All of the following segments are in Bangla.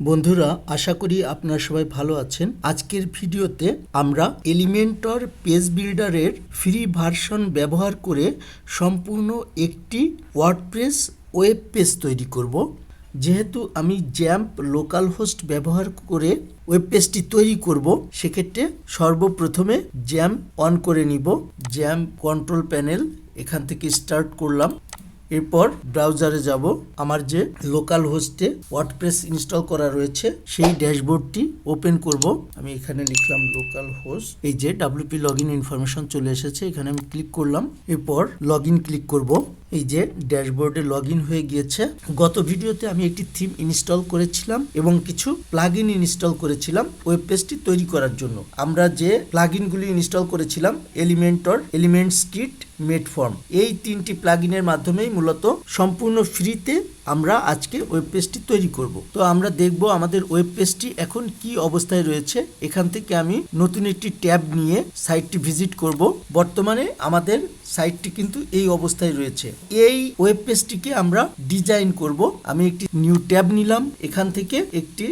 বন্ধুরা, আশা করি আপনারা সবাই ভালো আছেন। আজকের ভিডিওতে আমরা এলিমেন্টর পেজ বিল্ডারের ফ্রি ভার্সন ব্যবহার করে সম্পূর্ণ একটি ওয়ার্ডপ্রেস ওয়েব পেজ তৈরি করব। যেহেতু আমি জ্যাম্প লোকাল হোস্ট ব্যবহার করে ওয়েব পেজটি তৈরি করব, সেক্ষেত্রে সর্বপ্রথমে জ্যাম্প অন করে নিব। জ্যাম্প কন্ট্রোল প্যানেল এখান থেকে স্টার্ট করলাম। এরপর ব্রাউজারে যাব। আমার যে লোকাল হোস্টে ওয়ার্ডপ্রেস ইনস্টল করা রয়েছে, সেই ড্যাশবোর্ডটি ওপেন করব। আমি এখানে লিখলাম লোকাল হোস্ট এই যে ডাব্লিউপি লগ ইন ইনফরমেশন চলে এসেছে, এখানে আমি ক্লিক করলাম। এরপর লগ ইন ক্লিক করব। এই যে ড্যাশবোর্ডে লগ হয়ে গিয়েছে। গত ভিডিওতে আমি একটি থিম ইনস্টল করেছিলাম এবং কিছু প্লাগ ইনস্টল করেছিলাম ওয়েব পেজটি তৈরি করার জন্য। আমরা যে প্লাগ ইনগুলি ইনস্টল করেছিলাম Elementor elements kit made form এই তিনটি প্লাগ মাধ্যমেই মূলত সম্পূর্ণ ফ্রিতে আমরা আজকে ওয়েব পেজটি তৈরি করব। তো আমরা দেখব আমাদের ওয়েব পেজটি এখন কি অবস্থায় রয়েছে। এখান থেকে আমি নতুন একটি ট্যাব নিয়ে সাইটটি ভিজিট করব। বর্তমানে আমাদের সাইটটি কিন্তু এই অবস্থায় রয়েছে। এই ওয়েব পেজটিকে আমরা ডিজাইন করব। আমি একটি নিউ ট্যাব নিলাম। এখান থেকে একটি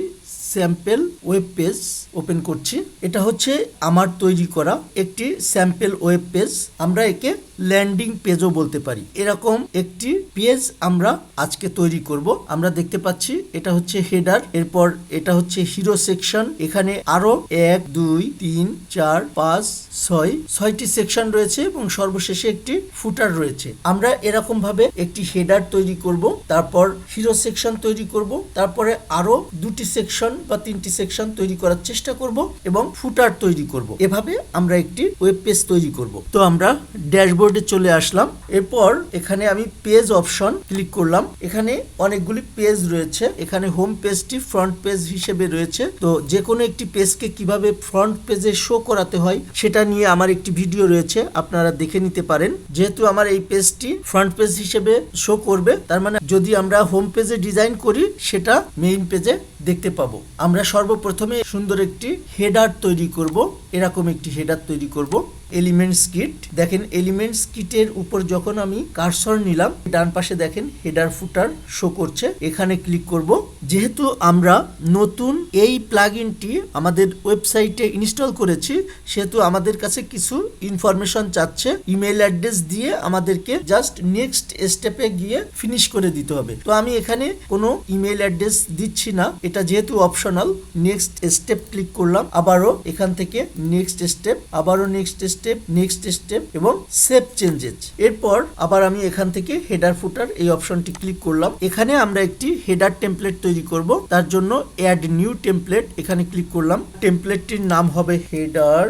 স্যাম্পেল ওয়েব পেজ ওপেন করছি। এটা হচ্ছে আমার তৈরি করা একটি স্যাম্পেল ওয়েব পেজ আমরা একে ল্যান্ডিং পেজও বলতে পারি। এরকম একটি পেজ আমরা আজকে তৈরি করব। আমরা দেখতে পাচ্ছি এটা হচ্ছে হেডার এরপর এটা হচ্ছে হিরো সেকশন এখানে আরও এক, দুই, তিন, চার, পাঁচ, ছয়, ছয়টি সেকশন রয়েছে এবং সর্বশেষে একটি ফুটার রয়েছে। আমরা এরকম ভাবে একটি হেডার তৈরি করব, তারপর হিরো সেকশন তৈরি করব, তারপরে আরও দুটি সেকশন বা তিনটি সেকশন তৈরি করার চেষ্টা করব এবং ফুটার তৈরি করব। এভাবে আমরা একটি ওয়েব পেজ তৈরি করব। তো আমরা ড্যাশবোর্ডে চলে আসলাম। এরপর এখানে আমি পেজ অপশন ক্লিক করলাম। এখানে অনেকগুলি পেজ রয়েছে। এখানে হোম পেজটি ফ্রন্ট পেজ হিসেবে রয়েছে। তো যে কোনো একটি পেজকে কীভাবে ফ্রন্ট পেজে শো করাতে হয়, সেটা নিয়ে আমার একটি ভিডিও রয়েছে। আপনারা দেখে নিতে পারেন। যেহেতু আমার এই পেজটি ফ্রন্ট পেজ হিসেবে শো করবে, তার মানে যদি আমরা হোম পেজে ডিজাইন করি, সেটা মেইন পেজে দেখতে পাবো। আমরা সর্বপ্রথমে সুন্দর একটি হেডার তৈরি করব। এরকম একটি হেডার তৈরি করব। এলিমেন্টস কিট দেখেন এলিমেন্টস কিটের উপর যখন আমি কারসর নিলাম, ডান পাশে দেখেন হেডার ফুটার শো করছে। এখানে ক্লিক করব। যেহেতু আমরা নতুন এই প্লাগইনটি আমাদের ওয়েবসাইটে ইনস্টল করেছি, সেহেতু আমাদের কাছে কিছু ইনফরমেশন চাচ্ছে। ইমেল অ্যাড্রেস দিয়ে আমাদেরকে জাস্ট নেক্সট স্টেপে গিয়ে ফিনিশ করে দিতে হবে। তো আমি এখানে কোনো ইমেল অ্যাড্রেস দিচ্ছি না। এটা যেহেতু অপশনাল নেক্সট স্টেপ ক্লিক করলাম। আবারও এখান থেকে নেক্সট স্টেপ আবারও নেক্সট স্টেপ নেক্সট স্টেপ এবং সেভ চেঞ্জেস এরপর আবার আমি এখান থেকে হেডার ফুটার এই অপশনটি ক্লিক করলাম। এখানে আমরা একটি হেডার টেমপ্লেট তৈরি করব। তার জন্য অ্যাড নিউ টেমপ্লেট এখানে ক্লিক করলাম। টেমপ্লেটটির নাম হবে হেডার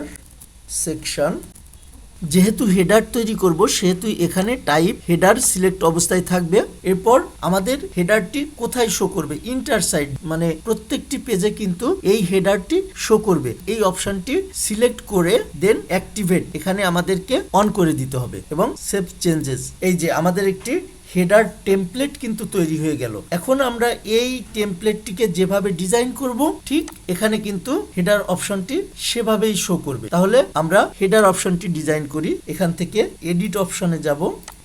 সেকশন যেহেতু হেডার তৈরি করব, সেহেতু এখানে টাইপ হেডার সিলেক্ট অবস্থায় থাকবে। এরপর আমাদের হেডারটি কোথায় শো করবে? ইন্টার সাইড মানে প্রত্যেকটি পেজে কিন্তু এই হেডারটি শো করবে। এই অপশনটি সিলেক্ট করে দেন অ্যাক্টিভেট এখানে আমাদেরকে অন করে দিতে হবে। এবং সেভ চেঞ্জেস এই যে আমাদের একটি হেডার টেমপ্লেট কিন্তু তৈরি হয়ে গেল। এখন আমরা এই টেমপ্লেটটিকে যেভাবে ডিজাইন করব, ঠিক এখানে কিন্তু হেডার অপশনটি সেভাবেই শো করবে। তাহলে আমরা হেডার অপশনটি ডিজাইন করি, এখান থেকে এডিট অপশনে যাব,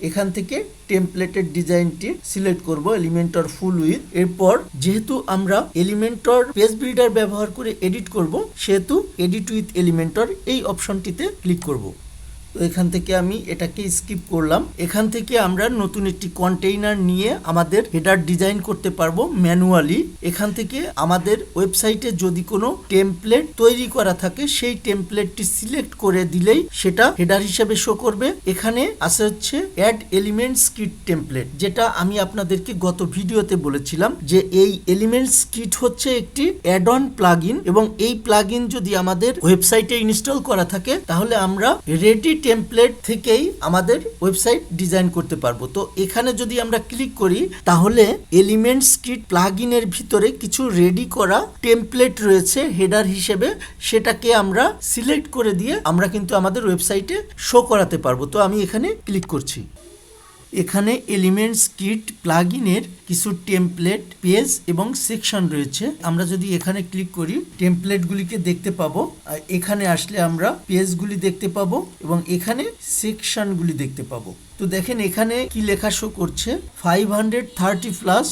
এখান থেকে টেমপ্লেটের ডিজাইনটি সিলেক্ট করব এলিমেন্টর ফুল উইথ এরপর যেহেতু আমরা এলিমেন্টর পেজ বিল্ডার ব্যবহার করে এডিট করব, সেহেতু এডিট উইথ এলিমেন্টর এই অপশনটিতে ক্লিক করব। তো এখান থেকে আমি এটাকে স্কিপ করলাম। এখান থেকে আমরা নতুন একটি কন্টেইনার নিয়ে আমাদের হেডার ডিজাইন করতে পারব ম্যানুয়ালি এখান থেকে আমাদের ওয়েবসাইটে যদি কোনো টেমপ্লেট তৈরি করা থাকে, সেই টেমপ্লেটটি সিলেক্ট করে দিলেই সেটা হেডার হিসেবে শো করবে। এখানে আছে হচ্ছে অ্যাড এলিমেন্টস কিট টেমপ্লেট যেটা আমি আপনাদেরকে গত ভিডিওতে বলেছিলাম যে এই এলিমেন্টস কিট হচ্ছে একটি অ্যাড অন প্লাগ এবং এই প্লাগ যদি আমাদের ওয়েবসাইটে ইনস্টল করা থাকে, তাহলে আমরা রেডি টেমপ্লেট থেকেই আমাদের ওয়েবসাইট ডিজাইন করতে পারব। তো এখানে যদি আমরা ক্লিক করি, তাহলে এলিমেন্টস কিট প্লাগ ইনের ভিতরে কিছু রেডি করা টেমপ্লেট রয়েছে হেডার হিসেবে। সেটাকে আমরা সিলেক্ট করে দিয়ে আমরা কিন্তু আমাদের ওয়েবসাইটে শো করাতে পারব। তো আমি এখানে ক্লিক করছি। এখানে এলিমেন্টস কিট প্লাগ ইনের কিছু টেমপ্লেট পেজ এবং সেকশন রয়েছে। আমরা যদি এখানে ক্লিক করি টেমপ্লেট গুলিকে দেখতে পাবো। আর এখানে আসলে আমরা পেজ গুলি দেখতে পাবো এবং এখানে সেকশন গুলি দেখতে পাবো। তো দেখেন এখানে কি লেখা শো করছে? Five hundred thirty plus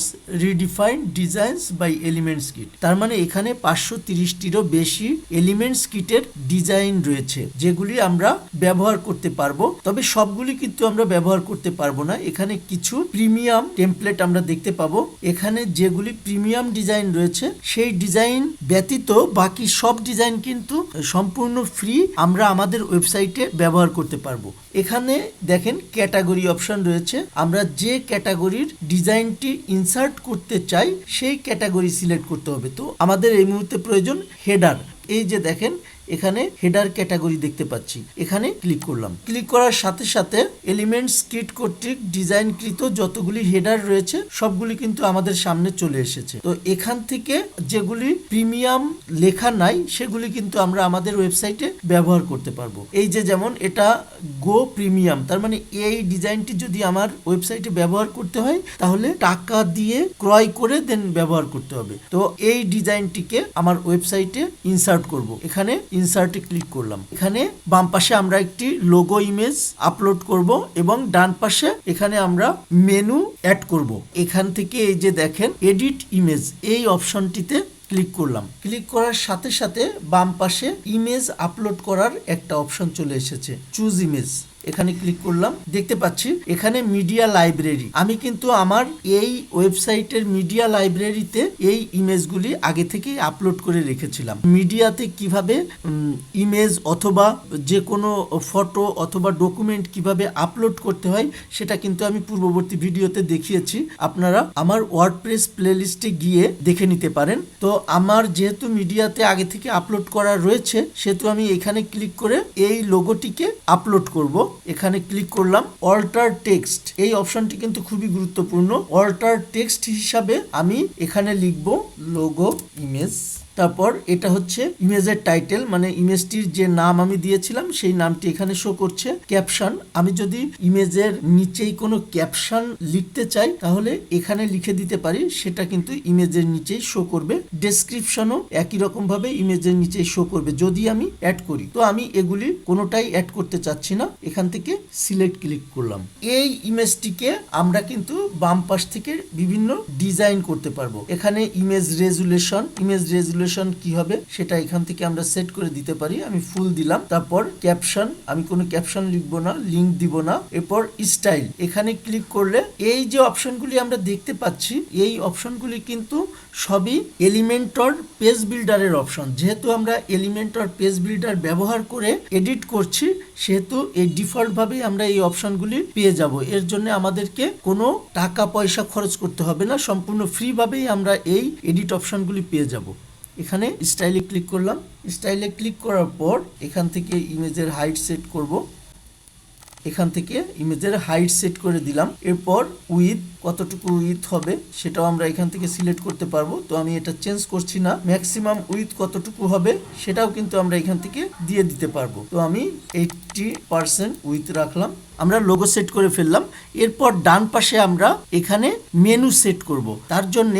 redefined designs by elements kit তার মানে এখানে পাঁচশো তিরিশটিরও বেশি এলিমেন্টস কিটের ডিজাইন রয়েছে, যেগুলি আমরা ব্যবহার করতে পারব। তবে সবগুলি কিন্তু আমরা ব্যবহার করতে পারব না। এখানে কিছু প্রিমিয়াম টেমপ্লেট আমরা দেখতে পাবো। এখানে যেগুলি প্রিমিয়াম ডিজাইন রয়েছে, সেই ডিজাইন ব্যতীত বাকি সব ডিজাইন কিন্তু সম্পূর্ণ ফ্রি আমরা আমাদের ওয়েবসাইটে ব্যবহার করতে পারব। এখানে দেখেন ক্যাটাগরি অপশন রয়েছে। আমরা যে ক্যাটাগরির ডিজাইনটি ইনসার্ট করতে চাই, সেই ক্যাটাগরি সিলেক্ট করতে হবে। তো আমাদের এই মুহূর্তে প্রয়োজন হেডার এই যে দেখেন এখানে হেডার ক্যাটাগরি দেখতে পাচ্ছি। এখানে ক্লিক করলাম। ক্লিক করার সাথে সাথে এলিমেন্টস কিট কর্তৃক ডিজাইনকৃত যতগুলি হেডার রয়েছে, সবগুলি কিন্তু আমাদের সামনে চলে এসেছে। তো এখান থেকে যেগুলি প্রিমিয়াম লেখা নাই, সেগুলি কিন্তু আমরা আমাদের ওয়েবসাইটে ব্যবহার করতে পারব। এই যে যেমন এটা গো প্রিমিয়াম তার মানে এই ডিজাইনটি যদি আমার ওয়েবসাইটে ব্যবহার করতে হয়, তাহলে টাকা দিয়ে ক্রয় করে দেন ব্যবহার করতে হবে। তো এই ডিজাইনটিকে আমার ওয়েবসাইটে ইনসার্ট করব। এখানে ইনসার্টে ক্লিক করলাম। এখানে বাম পাশে আমরা একটি লোগো ইমেজ আপলোড করব এবং ডান পাশে এখানে আমরা মেনু অ্যাড করব। এখান থেকে এই যে দেখেন এডিট ইমেজ এই অপশনটিতে ক্লিক করলাম। ক্লিক করার সাথে সাথে বাম পাশে ইমেজ আপলোড করার একটা অপশন চলে এসেছে। চুজ ইমেজ এখানে ক্লিক করলাম। দেখতে পাচ্ছি, এখানে মিডিয়া লাইব্রেরি আমি কিন্তু আমার এই ওয়েবসাইটের মিডিয়া লাইব্রেরিতে এই ইমেজগুলি আগে থেকেই আপলোড করে রেখেছিলাম। মিডিয়াতে কীভাবে ইমেজ অথবা যে কোনো ফটো অথবা ডকুমেন্ট কীভাবে আপলোড করতে হয়, সেটা কিন্তু আমি পূর্ববর্তী ভিডিওতে দেখিয়েছি। আপনারা আমার ওয়ার্ডপ্রেস প্লেলিস্টে গিয়ে দেখে নিতে পারেন। তো আমার যেহেতু মিডিয়াতে আগে থেকে আপলোড করা রয়েছে, সেহেতু আমি এখানে ক্লিক করে এই লোগোটিকে আপলোড করব। এখানে ক্লিক করলাম অল্টার টেক্সট এই অপশনটি কিন্তু খুবই গুরুত্বপূর্ণ। অল্টার টেক্সট হিসাবে আমি এখানে লিখব লোগো ইমেজ তারপর এটা হচ্ছে ইমেজের টাইটেল মানে ইমেজটির যে নাম আমি দিয়েছিলাম, সেই নামটি এখানে শো করছে। ক্যাপশন, আমি যদি ইমেজের নিচেই কোনো ক্যাপশন লিখতে চাই, তাহলে এখানে লিখে দিতে পারি, সেটা কিন্তু ইমেজের নিচেই শো করবে। ডেসক্রিপশনও একই রকম ভাবে ইমেজের নিচেই শো করবে, যদি আমি অ্যাড করি। তো আমি এগুলি কোনোটাই অ্যাড করতে চাচ্ছি না, এখান থেকে সিলেক্ট ক্লিক করলাম। এই ইমেজটিকে আমরা কিন্তু বাম পাশ থেকে বিভিন্ন ডিজাইন করতে পারব। এখানে ইমেজ রেজুলেশন ইমেজ রেজুলেশন কি হবে, সেটা এখান থেকে আমরা সেট করে দিতে পারি। আমি ফুল দিলাম, তারপর ক্যাপশন আমি কোনো ক্যাপশন লিখব না লিঙ্ক দিব না। এরপর স্টাইল এখানে ক্লিক করলে এই যে অপশনগুলি আমরা দেখতে পাচ্ছি, এই অপশনগুলি কিন্তু সবই এলিমেন্টর পেজ বিল্ডারের অপশন যেহেতু আমরা এলিমেন্টর পেজ বিল্ডার ব্যবহার করে এডিট করছি, সেহেতু এই ডিফল্টভাবেই আমরা এই অপশনগুলি পেয়ে যাব। এর জন্য আমাদেরকে কোনো টাকা পয়সা খরচ করতে হবে না, সম্পূর্ণ ফ্রিভাবেই আমরা এই এডিট অপশনগুলি পেয়ে যাব। এখানে স্টাইলে ক্লিক করলাম। স্টাইলে ক্লিক করার পর এখান থেকে ইমেজের হাইট সেট করব। এখান থেকে ইমেজের হাইট সেট করে দিলাম। এরপর উইথ কতটুকু উইথ হবে সেটাও আমরা এখান থেকে সিলেক্ট করতে পারব। তো আমি এটা চেঞ্জ করছি না। ম্যাক্সিমাম উইথ কতটুকু হবে সেটাও কিন্তু আমরা এখান থেকে দিয়ে দিতে পারব। তো আমি এইটটি পার্সেন্ট উইথ রাখলাম। আমরা লোগো সেট করে ফেললাম। এরপর ডান পাশে আমরা এখানে মেনু সেট করব। তার জন্য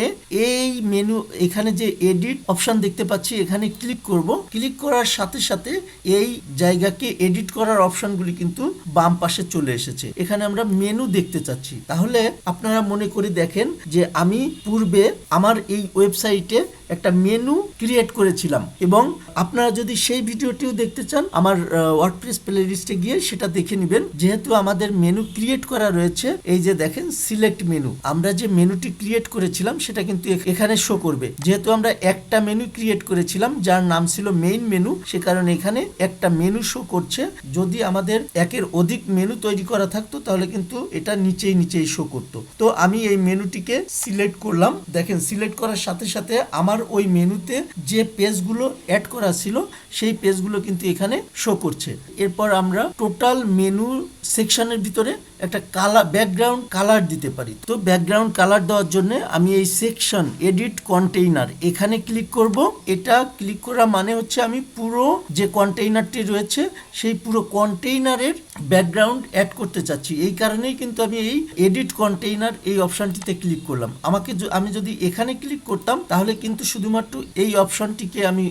এই মেনু এখানে যে এডিট অপশন দেখতে পাচ্ছি, এখানে ক্লিক করব। ক্লিক করার সাথে সাথে এই জায়গাকে এডিট করার অপশনগুলি কিন্তু বাম পাশে চলে এসেছে। এখানে আমরা মেনু দেখতে চাচ্ছি। তাহলে আপনারা মনে করে দেখেন যে আমি পূর্বে আমার এই ওয়েবসাইটে একটা মেনু ক্রিয়েট করেছিলাম এবং আপনারা যদি সেই ভিডিওটিও দেখতে চান, আমার ওয়ার্ডপ্রেস প্লেলিস্টে গিয়ে সেটা দেখে নেবেন। যেহেতু আমাদের মেনু ক্রিয়েট করা রয়েছে, এই যে দেখেন সিলেক্ট মেনু আমরা যে মেনুটি ক্রিয়েট করেছিলাম, সেটা কিন্তু এখানে শো করবে। যেহেতু আমরা একটা মেনু ক্রিয়েট করেছিলাম, যার নাম ছিল মেইন মেনু সে কারণে এখানে একটা মেনু শো করছে। যদি আমাদের একের অধিক মেনু তৈরি করা থাকতো, তাহলে কিন্তু এটা নিচেই নিচেই শো করতো। তো আমি এই মেনুটিকে সিলেক্ট করলাম। দেখেন সিলেক্ট করার সাথে সাথে আমার ওই মেনুতে যে পেজগুলো অ্যাড করা ছিল, সেই পেজগুলো কিন্তু এখানে শো করছে। এরপর আমরা টোটাল মেনু সেকশনের ভিতরে একটা কালার ব্যাকগ্রাউন্ড কালার দিতে পারি। তো ব্যাকগ্রাউন্ড কালার দেওয়ার জন্য আমি এই সেকশন এডিট কন্টেইনার এখানে ক্লিক করব। এটা ক্লিক করা মানে হচ্ছে আমি পুরো যে কন্টেইনারটি রয়েছে, সেই পুরো কন্টেইনারের ব্যাকগ্রাউন্ড অ্যাড করতে চাচ্ছি। এই কারণেই কিন্তু আমি এই এডিট কন্টেইনার এই অপশানটিতে ক্লিক করলাম। আমাকে আমি যদি এখানে ক্লিক করতাম, তাহলে কিন্তু শুধুমাত্র এই অপশানটিকে আমি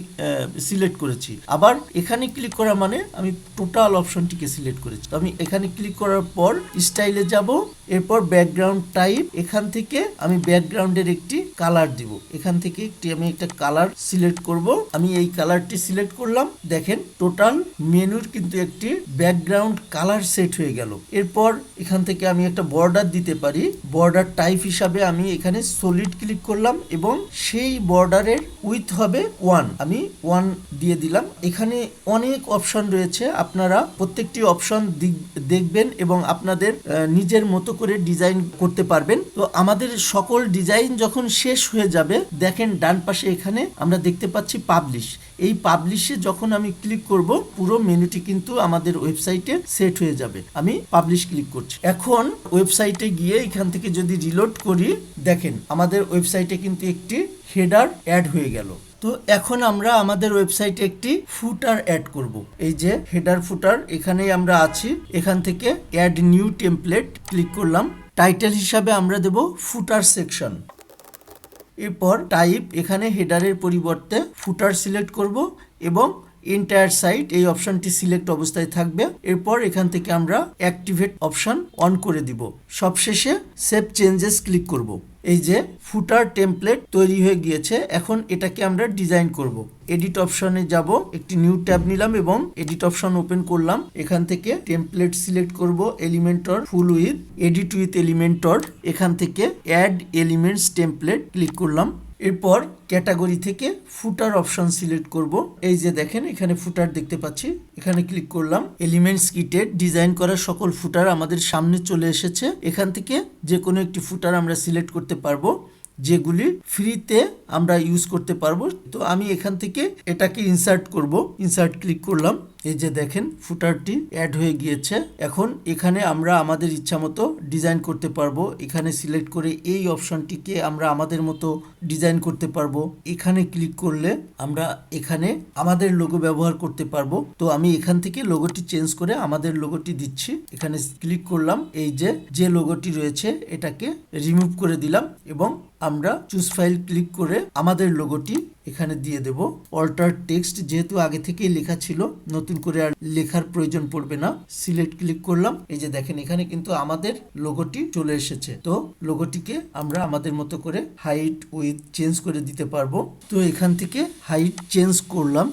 সিলেক্ট করেছি। আবার এখানে ক্লিক করা মানে আমি টোটাল অপশনটিকে সিলেক্ট করেছি। আমি এখানে ক্লিক করার পর স্টাইলে যাব, এরপর ব্যাকগ্রাউন্ড টাইপ এখান থেকে আমি ব্যাকগ্রাউন্ডের একটি কালার দিব। এখান থেকে একটি, আমি একটা কালার সিলেক্ট করব। আমি এই কালারটি সিলেক্ট করলাম। দেখেন টোটাল মেনুর কিন্তু একটি ব্যাকগ্রাউন্ড কালার সেট হয়ে গেল। এরপর এখান থেকে আমি একটা বর্ডার দিতে পারি। বর্ডার টাইপ হিসাবে আমি এখানে সলিড ক্লিক করলাম এবং সেই বর্ডারের উইথ হবে ওয়ান আমি ওয়ান দিয়ে দিলাম। এখানে অনেক অপশন রয়েছে। আপনারা প্রত্যেকটি অপশন দেখবেন এবং আপনাদের আহ, নিজের মতো করে ডিজাইন করতে পারবেন। তো আমাদের সকল ডিজাইন যখন শেষ হয়ে যাবে দেখেন ডান পাশে এখানে আমরা দেখতে পাচ্ছি পাবলিশ এই পাবলিশে যখন আমি ক্লিক করব, পুরো মেনুটি কিন্তু আমাদের ওয়েবসাইটে সেট হয়ে যাবে। আমি পাবলিশ ক্লিক করছি। এখন ওয়েবসাইটে গিয়ে এখান থেকে যদি রিলোড করি, দেখেন আমাদের ওয়েবসাইটে কিন্তু একটি হেডার অ্যাড হয়ে গেল। তো এখন আমরা আমাদের ওয়েবসাইটে একটি ফুটার অ্যাড করব। এই যে হেডার ফুটার এখানেই আমরা আছি। এখান থেকে অ্যাড নিউ টেমপ্লেট ক্লিক করলাম। টাইটেল হিসাবে আমরা দেব ফুটার সেকশন এরপর টাইপ এখানে হেডারের পরিবর্তে ফুটার সিলেক্ট করব এবং এন্টায়ার সাইট এই অপশনটি সিলেক্ট অবস্থায় থাকবে। এরপর এখান থেকে আমরা অ্যাক্টিভেট অপশন অন করে দিব। সবশেষে সেভ চেঞ্জেস ক্লিক করব। এই যে ফুটার টেমপ্লেট তৈরি হয়ে গিয়েছে, এখন এটাকে আমরা ডিজাইন করব। এডিট অপশনে যাব, একটি নিউ ট্যাব নিলাম এবং এডিট অপশন ওপেন করলাম। এখান থেকে টেমপ্লেট সিলেক্ট করব Elementor full width edit with Elementor এখান থেকে অ্যাড এলিমেন্টস টেমপ্লেট ক্লিক করলাম। এরপর ক্যাটাগরি থেকে ফুটার অপশন সিলেক্ট করব। এই যে দেখেন, এখানে ফুটার দেখতে পাচ্ছি। এখানে ক্লিক করলাম। এলিমেন্টস কিটের ডিজাইন করা সকল ফুটার আমাদের সামনে চলে এসেছে। এখান থেকে যে কোনো একটি ফুটার আমরা সিলেক্ট করতে পারব, যেগুলি ফ্রিতে আমরা ইউজ করতে পারব। তো আমি এখান থেকে এটাকে ইনসার্ট করব। ইনসার্ট ক্লিক করলাম। এই যে দেখেন ফুটারটি অ্যাড হয়ে গিয়েছে। এখন এখানে আমরা আমাদের ইচ্ছা মতো ডিজাইন করতে পারব। এখানে সিলেক্ট করে এই অপশনটিকে আমরা আমাদের মতো ডিজাইন করতে পারব। এখানে ক্লিক করলে আমরা এখানে আমাদের লোগো ব্যবহার করতে পারব। তো আমি এখান থেকে লোগোটি চেঞ্জ করে আমাদের লোগোটি দিচ্ছি। এখানে ক্লিক করলাম, এই যে যে লোগোটি রয়েছে, এটাকে রিমুভ করে দিলাম এবং আমরা চুজ ফাইল ক্লিক করে আমাদের লোগোটি এখানে দিয়ে দেব। অল্টার টেক্সট যেহেতু আগে থেকেই লেখা ছিল, নতুন করে আর লেখার প্রয়োজন পড়বে না। সিলেক্ট ক্লিক করলাম। এই যে দেখেন, এখানে কিন্তু আমাদের লোগোটি চলে এসেছে। তো লোগোটিকে আমরা আমাদের মতো করে হাইট উইথ চেঞ্জ করে দিতে পারব। তো এখান থেকে হাইট চেঞ্জ করলাম।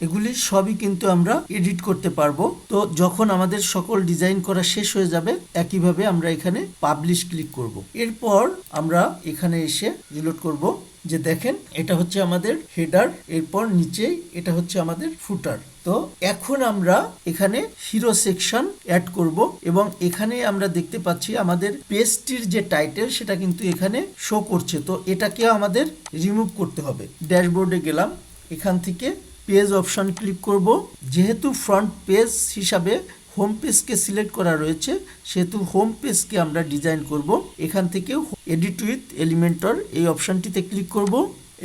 এগুলি সবই কিন্তু আমরা এডিট করতে পারব। তো যখন আমাদের সকল ডিজাইন করা শেষ হয়ে যাবে, একইভাবে আমরা এখানে পাবলিশ ক্লিক করব। এরপর আমরা এখানে এসে রিলোড করব। যে দেখেন, এটা হচ্ছে আমাদের হেডার এরপর নিচেই এটা হচ্ছে আমাদের ফুটার তো এখন আমরা এখানে হিরো সেকশন অ্যাড করব এবং এখানে আমরা দেখতে পাচ্ছি আমাদের পেজটির যে টাইটেল সেটা কিন্তু এখানে শো করছে। তো এটাকে আমাদের রিমুভ করতে হবে। ড্যাশবোর্ডে গেলাম, এখান থেকে পেজ অপশন ক্লিক করব। যেহেতু ফ্রন্ট পেজ হিসাবে হোম পেজকে সিলেক্ট করা রয়েছে, সেহেতু হোম পেজকে আমরা ডিজাইন করব। এখান থেকে এডিট উইথ এলিমেন্টর এই অপশনটিতে ক্লিক করব।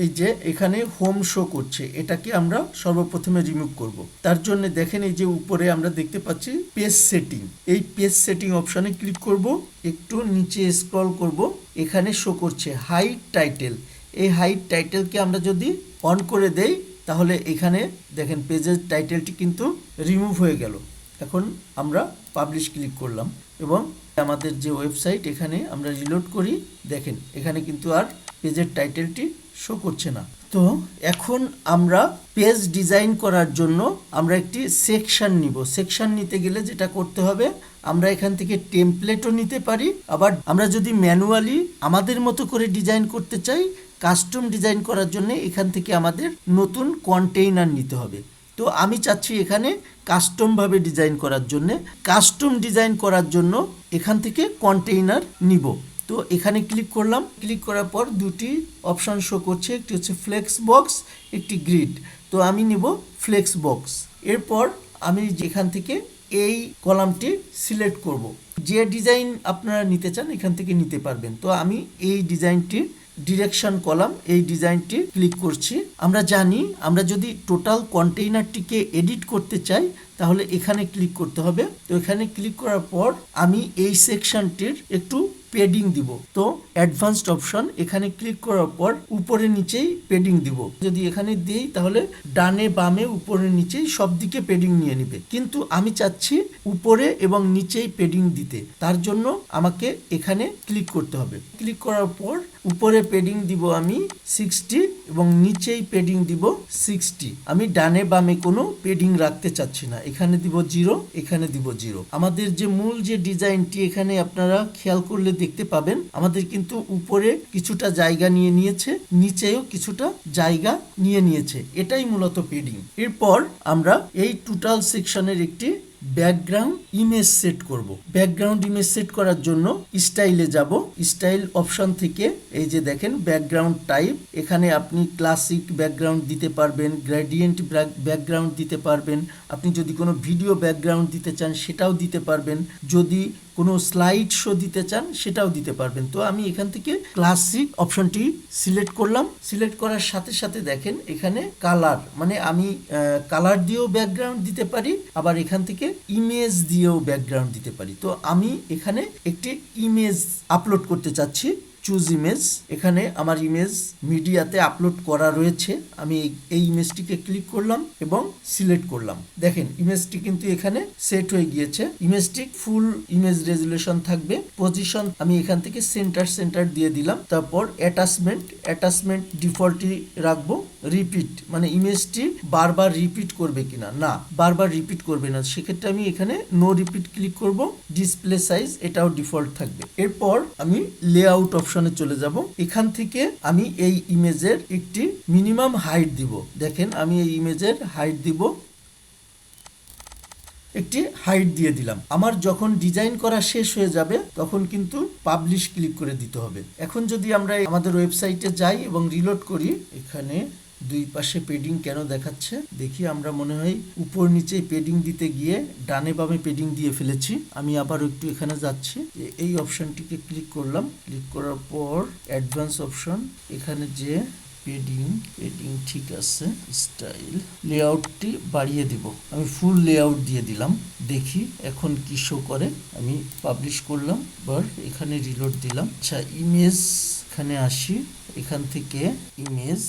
এই যে এখানে হোম শো করছে, এটাকে আমরা সর্বপ্রথমে রিমুভ করব। তার জন্য দেখেন এই যে উপরে আমরা দেখতে পাচ্ছি পেজ সেটিং এই পেজ সেটিং অপশনে ক্লিক করব, একটু নিচে স্ক্রল করব। এখানে শো করছে হাইট টাইটেল এই হাইট টাইটেলকে আমরা যদি অন করে দেই, তাহলে এখানে দেখেন পেজের টাইটেলটি কিন্তু রিমুভ হয়ে গেল। এখন আমরা পাবলিশ ক্লিক করলাম এবং আমাদের যে ওয়েবসাইট এখানে আমরা রিলোড করি। দেখেন, এখানে কিন্তু আর পেজের টাইটেলটি শো করছে না। তো এখন আমরা পেজ ডিজাইন করার জন্য আমরা একটি সেকশন নিব। সেকশন নিতে গেলে যেটা করতে হবে, আমরা এখান থেকে টেমপ্লেটও নিতে পারি। আবার আমরা যদি ম্যানুয়ালি আমাদের মতো করে ডিজাইন করতে চাই কাস্টম ডিজাইন করার জন্য এখান থেকে আমাদের নতুন কন্টেইনার নিতে হবে। তো আমি চাচ্ছি এখানে কাস্টমভাবে ডিজাইন করার জন্য। কাস্টম ডিজাইন করার জন্য এখান থেকে কন্টেইনার নিব। তো এখানে ক্লিক করলাম। ক্লিক করার পর দুটি অপশান শো করছে। একটি হচ্ছে ফ্লেক্স বক্স একটি গ্রিড তো আমি নিব ফ্লেক্স বক্স এরপর আমি যেখান থেকে এই কলামটি সিলেক্ট করব। যে ডিজাইন আপনারা নিতে চান এখান থেকে নিতে পারবেন। তো আমি এই ডিজাইনটি ডিরেকশন কলাম, এই ডিজাইনটি ক্লিক করছি। আমরা জানি, আমরা যদি টোটাল কন্টেইনারটিকে এডিট করতে চাই, তাহলে এখানে ক্লিক করতে হবে। তো এখানে ক্লিক করার পর আমি এই সেকশনটির একটু পেডিং দিব। তো অ্যাডভান্সড অপশন, এখানে ক্লিক করার পর উপরে নিচেই পেডিং দিব। যদি এখানে দিই, তাহলে ডানে বামে উপরে নিচেই সব দিকে পেডিং নিয়ে নিবে। কিন্তু আমি চাচ্ছি উপরে এবং নিচেই পেডিং দিতে। তার জন্য আমাকে এখানে ক্লিক করতে হবে। ক্লিক করার পর উপরে পেডিং দিব আমি সিক্সটি এবং নিচেই পেডিং দিব সিক্সটি আমি ডানে বামে কোনো পেডিং রাখতে চাচ্ছি না। এখানে দিব জিরো এখানে দিব জিরো আমাদের যে মূল যে ডিজাইনটি এখানে আপনারা খেয়াল করলে দেখতে পাবেন, আমাদের কিন্তু উপরে কিছুটা জায়গা নিয়ে নিয়েছে, নিচেও কিছুটা জায়গা নিয়ে নিয়েছে। এটাই মূলত পেডিং এরপর আমরা এই টোটাল সেকশনের একটি ব্যাকগ্রাউন্ড ইমেজ সেট করব। ব্যাকগ্রাউন্ড ইমেজ সেট করার জন্য স্টাইলে যাব। স্টাইল অপশন থেকে এই যে দেখেন ব্যাকগ্রাউন্ড টাইপ এখানে আপনি ক্লাসিক ব্যাকগ্রাউন্ড দিতে পারবেন গ্রেডিয়েন্ট ব্যাকগ্রাউন্ড দিতে পারবেন। আপনি যদি কোনো ভিডিও ব্যাকগ্রাউন্ড দিতে চান, সেটাও দিতে পারবেন। যদি কোনো স্লাইড শো দিতে চান, সেটাও দিতে পারবেন। তো আমি এখান থেকে ক্লাসিক অপশনটি সিলেক্ট করলাম। সিলেক্ট করার সাথে সাথে দেখেন এখানে কালার মানে আমি কালার দিয়েও ব্যাকগ্রাউন্ড দিতে পারি, আবার এখান থেকে ইমেজ দিয়েও ব্যাকগ্রাউন্ড দিতে পারি। তো আমি এখানে একটি ইমেজ আপলোড করতে চাচ্ছি। চুজ ইমেজ এখানে আমার ইমেজ মিডিয়াতে আপলোড করা রয়েছে। আমি এই- ইমেজটিকে ক্লিক করলাম এবং সিলেক্ট করলাম। দেখেন ইমেজটি কিন্তু এখানে সেট হয়ে গিয়েছে। ইমেজটি ফুল ইমেজ রেজুলেশন থাকবে। পজিশন আমি এখান থেকে সেন্টার সেন্টার দিয়ে দিলাম। তারপর অ্যাটাচমেন্ট অ্যাটাচমেন্ট ডিফল্টই রাখব। রিপিট মানে ইমেজটি বারবার রিপিট করবে কিনা? না, বারবার রিপিট করবে না। সেক্ষেত্রে আমি এখানে নো রিপিট ক্লিক করব। ডিসপ্লে সাইজ এটাও ডিফল্ট থাকবে। এরপর আমি লেআউট অপশনে চলে যাব। এখান থেকে আমি এই ইমেজের একটি মিনিমাম হাইট দিব। দেখেন, আমি এই ইমেজের হাইট দিব। একটি হাইট দিয়ে দিলাম। আমার যখন ডিজাইন করা শেষ হয়ে যাবে, তখন কিন্তু পাবলিশ ক্লিক করে দিতে হবে। এখন যদি আমরা আমাদের ওয়েবসাইটে যাই এবং রিলোড করি, এখানে দুই পাশে পেডিং কেন দেখাচ্ছে? দেখি, আমরা মনে হয় উপর নিচে পেডিং দিতে গিয়ে ডানে বামে পেডিং দিয়ে ফেলেছি। আমি আবার একটু এখানে যাচ্ছি। এই অপশনটিকে ক্লিক করলাম। ক্লিক করার পর অ্যাডভান্স অপশন এখানে যে পেডিং পেডিং ঠিক আছে স্টাইল লেআউটটি বাড়িয়ে দিব। আমি ফুল লেআউট দিয়ে দিলাম। দেখি এখন কি শো করে। আমি পাবলিশ করলাম, এবার এখানে রিলোড দিলাম। আচ্ছা ইমেজ এখানে আসি। এখান থেকে ইমেজ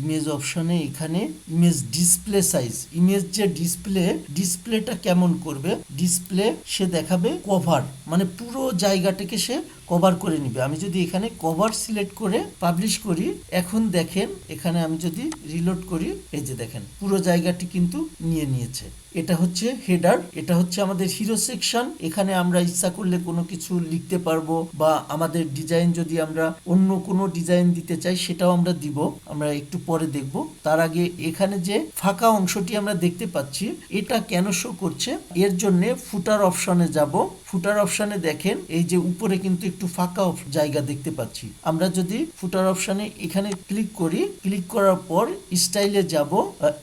ইমেজ অপশনে এখানে ইমেজ ডিসপ্লে সাইজ ইমেজ যে ডিসপ্লে ডিসপ্লেটা কেমন করবে? ডিসপ্লে সে দেখাবে কভার মানে পুরো জায়গাটাকে সে কভার করে নিবে। আমি যদি এখানে কভার সিলেক্ট করে পাবলিশ করি, এখন দেখেন, এখানে আমি যদি রিলোড করি, এই যে দেখেন, পুরো জায়গাটি কিন্তু নিয়ে নিয়েছে। এটা হচ্ছে হেডার, এটা হচ্ছে আমাদের হিরো সেকশন এখানে আমরা ইচ্ছা করলে কোনো কিছু লিখতে পারব বা আমাদের ডিজাইন যদি আমরা অন্য কোনো ডিজাইন দিতে চাই, সেটাও আমরা দিব। আমরা একটু পরে দেখব। তার আগে এখানে যে ফাঁকা অংশটি আমরা দেখতে পাচ্ছি, এটা কেন শো করছে? এর জন্য ফুটার অপশনে যাব। ফুটার অপশনে দেখেন, এই যে উপরে কিন্তু একটু ফাঁকা জায়গা দেখতে পাচ্ছি। আমরা যদি ফুটার অপশনে এখানে ক্লিক করি ক্লিক করার পর স্টাইলে যাব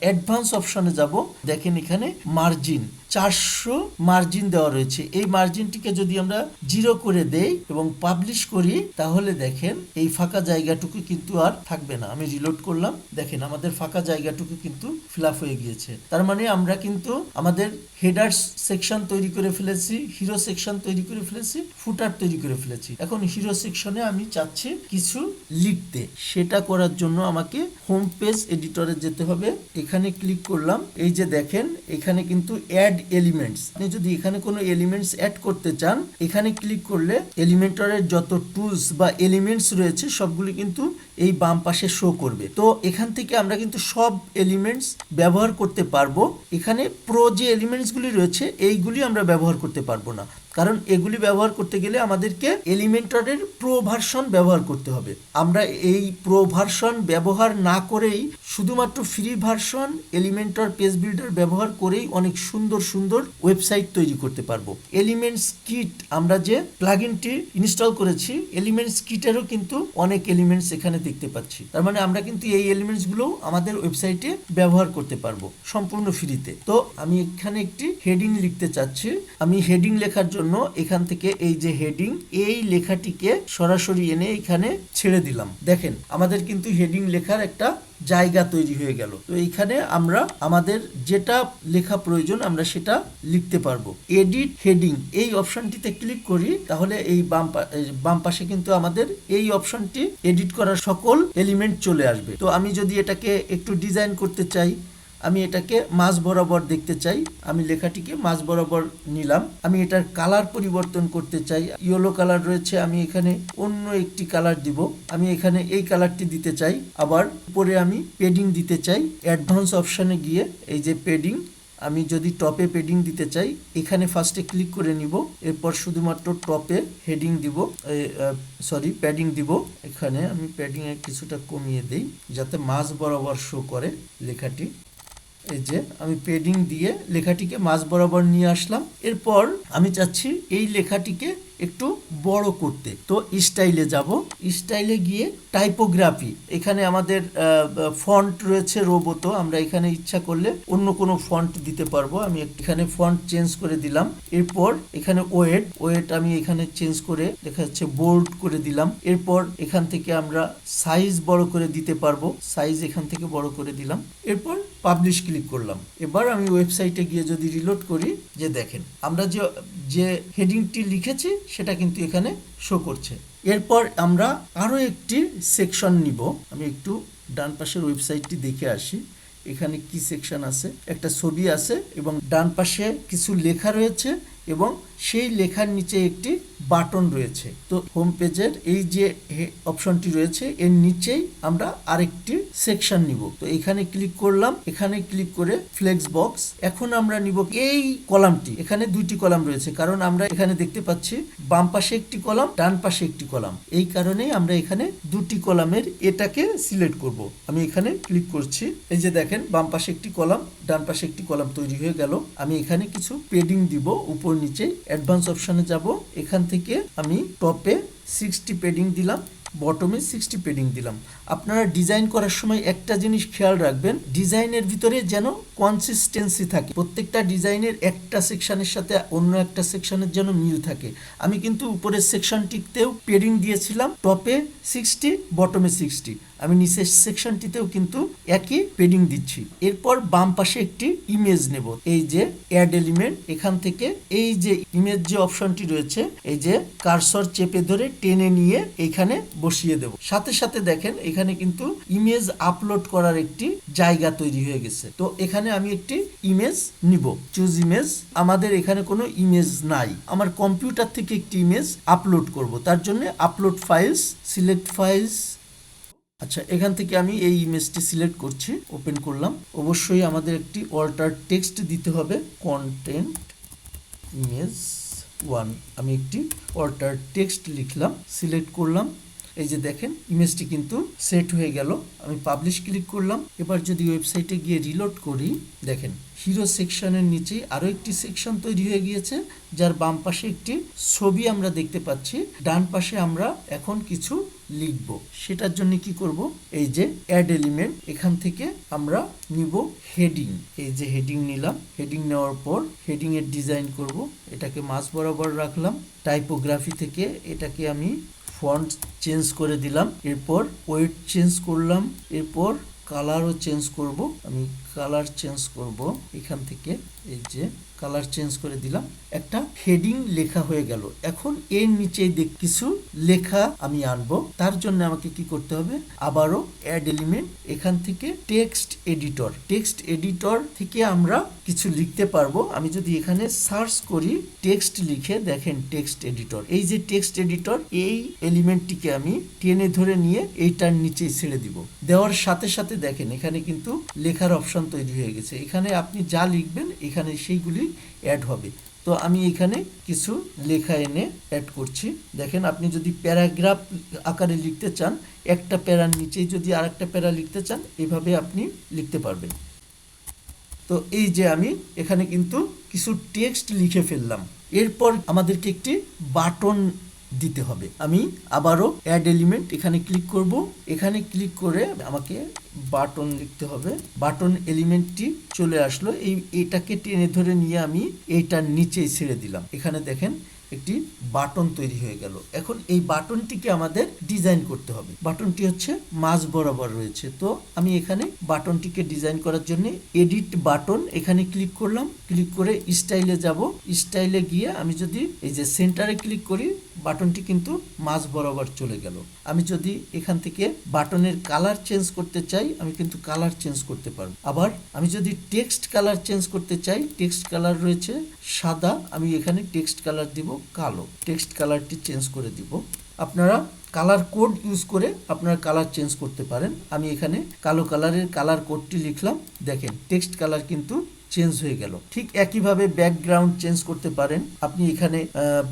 অ্যাডভান্স অপশনে যাব। দেখেন এখানে মার্জিন চারশো মার্জিন দেওয়া রয়েছে। এই মার্জিনটিকে যদি আমরা জিরো করে দেই এবং পাবলিশ করি, তাহলে দেখেন এই ফাঁকা জায়গাটুকু কিন্তু আর থাকবে না। আমি রিলোড করলাম। দেখেন আমাদের ফাঁকা জায়গাটুকু কিন্তু ফিল হয়ে গিয়েছে। তার মানে আমরা কিন্তু আমাদের হেডার সেকশন তৈরি করে ফেলেছি হিরো সেকশন তৈরি করে ফেলেছি ফুটার তৈরি করে ফেলেছি। এখন হিরো সেকশনে আমি চাচ্ছি কিছু লিখতে। সেটা করার জন্য আমাকে হোম পেজ এডিটরে যেতে হবে। এখানে ক্লিক করলাম। এই যে দেখেন, এখানে কিন্তু অ্যাড এলিমেন্টস আপনি যদি এখানে কোনো এলিমেন্টস অ্যাড করতে চান, এখানে ক্লিক করলে এলিমেন্টরের যত টুলস বা এলিমেন্টস রয়েছে, সবগুলি কিন্তু এই বাম পাশে শো করবে। তো এখান থেকে আমরা কিন্তু সব এলিমেন্টস ব্যবহার করতে পারব। এখানে প্রো যে এলিমেন্টসগুলি রয়েছে, এইগুলি আমরা ব্যবহার করতে পারব না। কারণ এগুলি ব্যবহার করতে গেলে আমাদেরকে এলিমেন্টরের প্রো ভার্সন ব্যবহার করতে হবে। আমরা এই প্রো ভার্সন ব্যবহার না করেই শুধুমাত্র free version Elementor page builder ব্যবহার করেই অনেক সুন্দর সুন্দর ওয়েবসাইট তৈরি করতে পারব। এলিমেন্টস কিট আমরা যে প্লাগইনটি ইনস্টল করেছি এলিমেন্টস কিটেরও কিন্তু অনেক এলিমেন্টস এখানে দেখতে পাচ্ছি। তার মানে আমরা কিন্তু এই এলিমেন্টসগুলো আমাদের ওয়েবসাইটে ব্যবহার করতে পারব সম্পূর্ণ ফ্রিতে তো আমি এখানে একটি হেডিং লিখতে চাচ্ছি। আমি হেডিং লেখার জন্য এখান থেকে এই যে হেডিং এই লেখাটিকে সরাসরি এনে এখানে ছেড়ে দিলাম। দেখেন, আমাদের কিন্তু হেডিং লেখার একটা জায়গা তৈরি হয়ে গেল। তো এইখানে আমরা আমাদের যেটা লেখা প্রয়োজন আমরা সেটা লিখতে পারব। এডিট হেডিং এই অপশনটিতে ক্লিক করি, তাহলে এই বাম বাম পাশে কিন্তু আমাদের এই অপশনটি এডিট করার সকল এলিমেন্ট চলে আসবে। তো আমি যদি এটাকে একটু ডিজাইন করতে চাই আমি এটাকে মাঝ বরাবর দেখতে চাই। আমি লেখাটিকে মাঝ বরাবর নিলাম। আমি এটার কালার পরিবর্তন করতে চাই। ইয়েলো কালার রয়েছে, আমি এখানে অন্য একটি কালার দিব। আমি এখানে এই কালারটি দিতে চাই। আবার উপরে আমি পেডিং দিতে চাই। অ্যাডভান্স অপশানে গিয়ে এই যে পেডিং, আমি যদি টপে পেডিং দিতে চাই, এখানে ফার্স্টে ক্লিক করে নিব। এরপর শুধুমাত্র টপে হেডিং দিব সরি প্যাডিং দিব। এখানে আমি প্যাডিং এর কিছুটা কমিয়ে দেই, যাতে মাঝ বরাবর শো করে লেখাটি। এই যে আমি পেডিং দিয়ে লেখাটিকে মাঝ বরাবর নিয়ে আসলাম। এরপর আমি চাচ্ছি এই লেখাটিকে একটু বড় করতে। তো স্টাইলে যাব। স্টাইলে গিয়ে টাইপোগ্রাফি এখানে আমাদের ফন্ট রয়েছে রোবতো আমরা এখানে ইচ্ছা করলে অন্য কোনো ফন্ট দিতে পারব। আমি এখানে ফন্ট চেঞ্জ করে দিলাম। এরপর এখানে ওয়েট। ওয়েট আমি এখানে চেঞ্জ করে দেখা যাচ্ছে বোল্ড করে দিলাম। এরপর এখান থেকে আমরা সাইজ বড় করে দিতে পারব। সাইজ এখান থেকে বড় করে দিলাম। এরপর পাবলিশ ক্লিক করলাম। এবার আমি ওয়েবসাইটে গিয়ে যদি রিলোড করি, যে দেখেন, আমরা যে যে হেডিংটি লিখেছি সেটা কিন্তু এখানে শো করছে। এরপর আমরা আরও একটি সেকশন নিব। আমি একটু ডান পাশের ওয়েবসাইটটি দেখে আসি। এখানে কি সেকশন আছে? একটা ছবি আছে এবং ডান পাশে কিছু লেখা রয়েছে। এবং সেই লেখার নিচে একটি বাটন রয়েছে। তো হোম পেজের এই যে অপশনটি রয়েছে, এর নিচেই আমরা আরেকটি সেকশন নিব। তো এখানে ক্লিক করলাম, এখানে ক্লিক করে ফ্লেক্স বক্স এখন আমরা নিব এই কলামটি। এখানে দুইটি কলাম রয়েছে, কারণ আমরা এখানে দেখতে পাচ্ছি বাম পাশে একটি কলাম, ডান পাশে একটি কলাম। এই কারণেই আমরা এখানে দুটি কলামের এটাকে সিলেক্ট করব। আমি এখানে ক্লিক করছি। এই যে দেখেন, বাম পাশে একটি কলাম ডান পাশে একটি কলাম তৈরি হয়ে গেল। আমি এখানে কিছু পেডিং দিব। উপর নিচে অ্যাডভান্স অপশনে যাব। এখান থেকে আমি টপে সিক্সটি পেডিং দিলাম, বটমে সিক্সটি পেডিং দিলাম। আপনারা ডিজাইন করার সময় একটা জিনিস খেয়াল রাখবেন, ডিজাইনের ভিতরে যেন কনসিস্টেন্সি থাকে। প্রত্যেকটা ডিজাইনের একটা সেকশনের সাথে অন্য একটা সেকশনের যেন মিল থাকে। আমি কিন্তু উপরের সেকশনটিতেও পেডিং দিয়েছিলাম, টপে সিক্সটি বটমে সিক্সটি আমি নিচের সেকশনটিতেও কিন্তু একই পেডিং দিচ্ছি। এরপর বাম পাশে একটি ইমেজ নেব। এই যে অ্যাড এলিমেন্ট এখান থেকে এই যে ইমেজ যে অপশনটি রয়েছে, এই যে কারসর চেপে ধরে টেনে নিয়ে এখানে বসিয়ে দেব। সাথে সাথে দেখেন, এখানে কিন্তু ইমেজ আপলোড করার একটি জায়গা তৈরি হয়ে গেছে। তো এখানে আমি একটি ইমেজ নিব। চুজ ইমেজ আমাদের এখানে কোনো ইমেজ নাই। আমার কম্পিউটার থেকে একটি ইমেজ আপলোড করব। তার জন্য আপলোড ফাইলস সিলেক্ট ফাইলস আচ্ছা এখান থেকে আমি এই ইমেজটি সিলেক্ট করছি ওপেন করলাম। অবশ্যই আমাদের একটি অল্টার টেক্সট দিতে হবে কন্টেন্ট ইমেজ ওয়ান আমি একটি অল্টার টেক্সট লিখলাম সিলেক্ট করলাম। এই যে দেখেন ইমেজটি কিন্তু সেট হয়ে গেল। আমি পাবলিশ ক্লিক করলাম। এবার যদি ওয়েবসাইটে গিয়ে রিলোড করি, দেখেন হিরো সেকশনের নিচে আরও একটি সেকশন তৈরি হয়ে গিয়েছে, যার বাম পাশে একটি ছবি আমরা দেখতে পাচ্ছি। ডান পাশে আমরা এখন কিছু লিখব। সেটার জন্য কি করব? এই যে অ্যাড এলিমেন্ট এখান থেকে আমরা নিব হেডিং এই যে হেডিং নিলাম। হেডিং নেওয়ার পর হেডিং এর ডিজাইন করব। এটাকে মাঝ বরাবর রাখলাম। টাইপোগ্রাফি থেকে এটাকে আমি ফন্ট চেঞ্জ করে দিলাম এরপর ওয়েট চেঞ্জ করলাম এরপর কালারও চেঞ্জ করব। আমি কালার চেঞ্জ করব এখান থেকে। এই যে কালার চেঞ্জ করে দিলাম। একটা হেডিং লেখা হয়ে গেল। এখন এর নিচে কিছু লেখা আমি আনব। তার জন্য আমাকে কি করতে হবে? আবারও অ্যাড এলিমেন্ট এখান থেকে টেক্সট এডিটর টেক্সট এডিটর থেকে আমরা কিছু লিখতে পারব। আমি যদি এখানে সার্চ করি টেক্সট লিখে দেখেন টেক্সট এডিটর এই যে টেক্সট এডিটর এই এলিমেন্টটিকে আমি টেনে ধরে নিয়ে এইটার নিচে ছেড়ে দিব। দেওয়ার সাথে সাথে দেখেন, এখানে কিন্তু লেখার অপশন তৈরি হয়ে গেছে। এখানে আপনি যা লিখবেন, এখানে সেইগুলি অ্যাড হবে। তো আমি এখানে কিছু লেখা এনে অ্যাড করছি। দেখেন, আপনি যদি প্যারাগ্রাফ আকারে লিখতে চান, একটা প্যারার নিচেই যদি আর একটা প্যারা লিখতে চান, এভাবে আপনি লিখতে পারবেন। তো এই যে আমি এখানে কিন্তু কিছু টেক্সট লিখে ফেললাম। এরপর আমাদেরকে একটি বাটন দিতে হবে। আমি আবারও অ্যাড এলিমেন্ট এখানে ক্লিক করব। এখানে ক্লিক করে আমাকে বাটন লিখতে হবে। বাটন এলিমেন্টটি চলে আসলো। এই, এটাকে টেনে ধরে নিয়ে আমি এইটার নিচেই ছেড়ে দিলাম। এখানে দেখেন একটি বাটন তৈরি হয়ে গেল। এখন এই বাটনটিকে আমাদের ডিজাইন করতে হবে। বাটনটি হচ্ছে মাঝ বরাবর রয়েছে। তো আমি এখানে বাটনটিকে ডিজাইন করার জন্য এডিট বাটন এখানে ক্লিক করলাম। ক্লিক করে স্টাইলে যাব। স্টাইলে গিয়ে আমি যদি এই যে সেন্টারে ক্লিক করি, বাটনটি কিন্তু মাঝ বরাবর চলে গেল। আমি যদি এখান থেকে বাটনের কালার চেঞ্জ করতে চাই, আমি কিন্তু কালার চেঞ্জ করতে পারব। আবার আমি যদি টেক্সট কালার চেঞ্জ করতে চাই, টেক্সট কালার রয়েছে সাদা, আমি এখানে টেক্সট কালার দিব। কালো। টেক্সট কালারটি চেঞ্জ করে দিব। আপনারা কালার কোড ইউজ করে আপনারা কালার চেঞ্জ করতে পারেন। আমি এখানে কালো কালারের কালার কোডটি লিখলাম। দেখেন টেক্সট কালার কিন্তু চেঞ্জ হয়ে গেল। ঠিক একইভাবে ব্যাকগ্রাউন্ড চেঞ্জ করতে পারেন। আপনি এখানে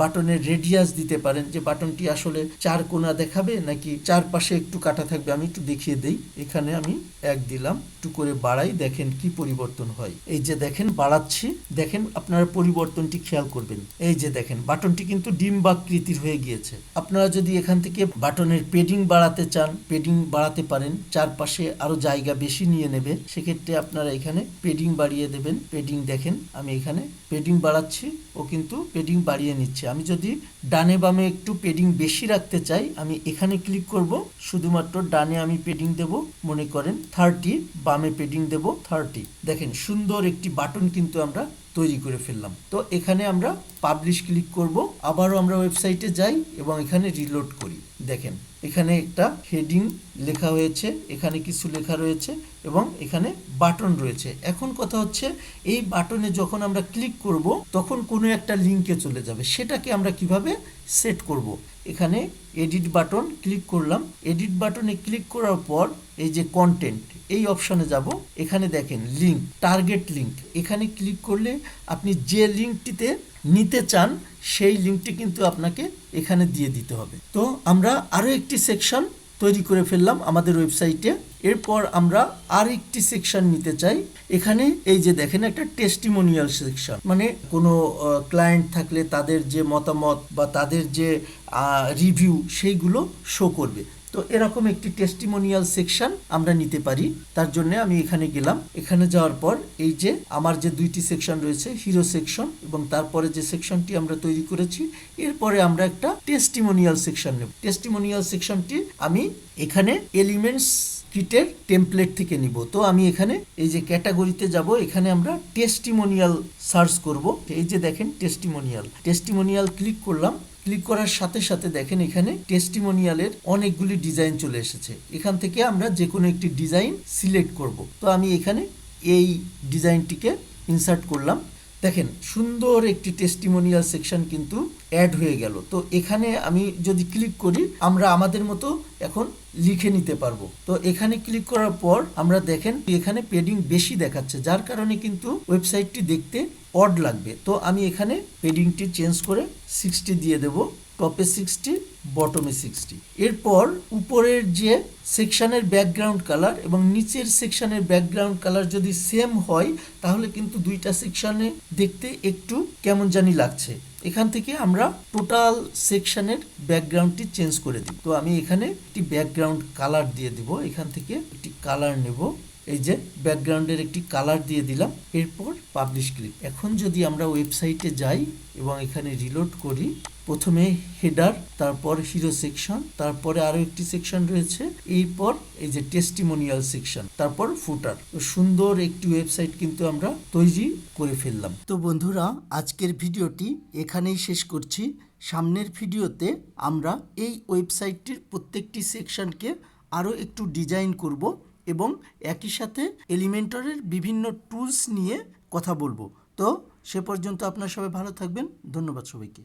বাটনের রেডিয়াস দিতে পারেন। যে বাটনটি আসলে চার কোনা দেখাবে নাকি চারপাশে একটু কাটা থাকবে, আমি একটু দেখিয়ে দেই। এখানে আমি এক দিলাম, একটু করে বাড়াই, দেখেন কি পরিবর্তন হয়। এই যে দেখেন, বাড়াচ্ছি। দেখেন, আপনারা পরিবর্তনটি খেয়াল করবেন। এই যে দেখেন, বাটনটি কিন্তু ডিম্বাকৃতির হয়ে গিয়েছে। আপনারা যদি এখান থেকে বাটনের পেডিং বাড়াতে চান পেডিং বাড়াতে পারেন। চারপাশে আরও জায়গা বেশি নিয়ে নেবে। সেক্ষেত্রে আপনারা এখানে পেডিং বাড়িয়ে দেবেন। পেডিং দেখেন, আমি এখানে পেডিং বাড়াচ্ছি, ও কিন্তু পেডিং বাড়িয়ে নিচ্ছে। আমি যদি ডানে বামে একটু পেডিং বেশি রাখতে চাই, আমি এখানে ক্লিক করব, শুধুমাত্র ডানে আমি পেডিং দেব, মনে করেন থার্টি বামে পেডিং দেব থার্টি দেখেন সুন্দর একটি বাটন কিন্তু আমরা তৈরি করে ফেললাম। তো এখানে আমরা পাবলিশ ক্লিক করব, আবারও আমরা ওয়েবসাইটে যাই এবং এখানে রিলোড করি। দেখেন, এখানে একটা হেডিং লেখা হয়েছে, এখানে কিছু লেখা রয়েছে এবং এখানে বাটন রয়েছে। এখন কথা হচ্ছে, এই বাটনে যখন আমরা ক্লিক করব, তখন কোনো একটা লিঙ্কে চলে যাবে। সেটাকে আমরা কীভাবে সেট করব? এখানে এডিট বাটন ক্লিক করলাম। এডিট বাটনে ক্লিক করার পর এই যে কন্টেন্ট এই অপশনে যাব, এখানে দেখেন লিঙ্ক টার্গেট লিঙ্ক এখানে ক্লিক করলে আপনি যে লিঙ্কটিতে নিতে চান, সেই লিঙ্কটি কিন্তু আপনাকে এখানে দিয়ে দিতে হবে। তো আমরা আরও একটি সেকশন তৈরি করে ফেললাম আমাদের ওয়েবসাইটে এরপর আমরা আর একটি সেকশন নিতে চাই। এখানে এই যে দেখেন একটা টেস্টিমোনিয়াল সেকশন মানে কোনো ক্লায়েন্ট থাকলে তাদের যে মতামত বা তাদের যে রিভিউ সেইগুলো শো করবে। তো এরকম একটি টেস্টিমোনিয়াল সেকশন আমরা নিতে পারি। তার জন্য আমি এখানে গেলাম। এখানে যাওয়ার পর এই যে আমার যে দুইটি সেকশন রয়েছে হিরো সেকশন এবং তারপরে যে সেকশনটি আমরা তৈরি করেছি, এরপরে আমরা একটা টেস্টিমোনিয়াল সেকশন নেব। টেস্টিমোনিয়াল সেকশনটি আমি এখানে এলিমেন্টস কিটের টেমপ্লেট থেকে নিব। তো আমি এখানে এই যে ক্যাটাগরিতে যাব, এখানে আমরা টেস্টিমোনিয়াল সার্চ করব। এই যে দেখেন টেস্টিমোনিয়াল টেস্টিমোনিয়াল ক্লিক করলাম। ক্লিক করার সাথে সাথে দেখেন এখানে টেস্টিমোনিয়ালের অনেকগুলি ডিজাইন চলে এসেছে। এখান থেকে আমরা যে কোনো একটি ডিজাইন সিলেক্ট করব। তো আমি এখানে এই ডিজাইনটিকে ইনসার্ট করলাম। দেখেন, সুন্দর একটি টেস্টিমোনিয়াল সেকশন কিন্তু অ্যাড হয়ে গেল। তো এখানে আমি যদি ক্লিক করি, আমরা আমাদের মতো এখন লিখে নিতে পারব। তো এখানে ক্লিক করার পর আমরা দেখেন, এখানে পেডিং বেশি দেখাচ্ছে, যার কারণে কিন্তু ওয়েবসাইটটি দেখতে অড লাগবে। তো আমি এখানে পেডিংটি চেঞ্জ করে সিক্সটি দিয়ে দেব। টপে সিক্সটি বটমে সিক্সটি এরপর উপরের যে সেকশানের ব্যাকগ্রাউন্ড কালার এবং নিচের সেকশানের ব্যাকগ্রাউন্ড কালার যদি সেম হয়, তাহলে কিন্তু দুইটা সেকশানে দেখতে একটু কেমন জানি লাগছে। এখান থেকে আমরা টোটাল সেকশানের ব্যাকগ্রাউন্ডটি চেঞ্জ করে দিই। তো আমি এখানে একটি ব্যাকগ্রাউন্ড কালার দিয়ে দিব। এখান থেকে একটি কালার নেব। এই যে ব্যাকগ্রাউন্ডের একটি কালার দিয়ে দিলাম। এরপর পাবলিশ ক্লিক এখন যদি আমরা ওয়েবসাইটে যাই এবং এখানে রিলোড করি প্রথমে হেডার, তারপর হিরো সেকশন তারপরে আরও একটি সেকশন রয়েছে, এরপর এই যে টেস্টিমোনিয়াল সেকশন তারপর ফুটার সুন্দর একটি ওয়েবসাইট কিন্তু আমরা তৈরি করে ফেললাম। তো বন্ধুরা, আজকের ভিডিওটি এখানেই শেষ করছি। সামনের ভিডিওতে আমরা এই ওয়েবসাইটটির প্রত্যেকটি সেকশনকে আরও একটু ডিজাইন করব এবং একই সাথে এলিমেন্টরের বিভিন্ন টুলস নিয়ে কথা বলব। তো সে পর্যন্ত আপনার সবাই ভালো থাকবেন। ধন্যবাদ সবাইকে।